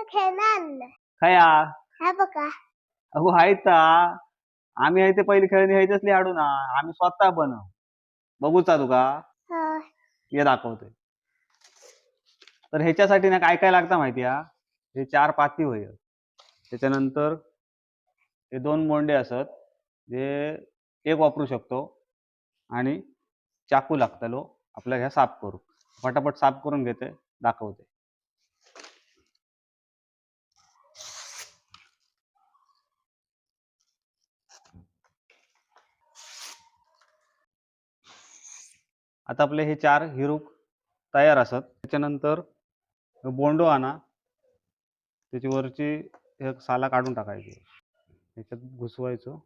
खेळणं आणलं खया हा? बघा. अगो आहेत ता. आम्ही आहे ते पहिली खेळणी ह्याच्यातली हाडू ना. आम्ही स्वतः बनव. बघूचा तुका हो. हे दाखवतोय. तर ह्याच्यासाठी ना काय काय लागतं माहिती हा? हे चार पाती होय. त्याच्यानंतर हे दोन मोंडे असत. जे एक वापरू शकतो. आणि चाकू लागतलो आपल्या ह्या साफ करू. फटाफट साफ करून घेते. दाखवते. आता आपले हे चार हिरूक तयार असत. त्याच्यानंतर बोंडो आणा. त्याची वरची एक साला काढून टाकायची. ह्याच्यात घुसवायचो.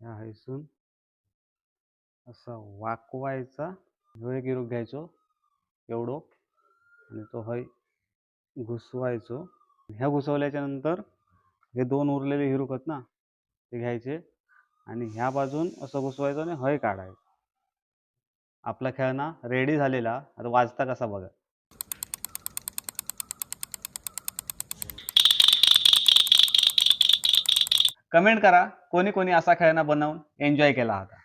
ह्या हैसून असा वाकवायचा. ह्यो एक हिरूक घ्यायचो एवढो. आणि तो हय घुसवायचो. ह्या घुसवल्याच्या नंतर हे दोन उरलेले हिरूक आहेत ना ते घ्यायचे आणि ह्या बाजून असं घुसवायचं आणि हय काढायचं. आपला खेळणा रेडी झालेला. आता वाजता कसा बघा. कमेंट करा कोणी कोणी असा खेळणा बनवून एन्जॉय केला होता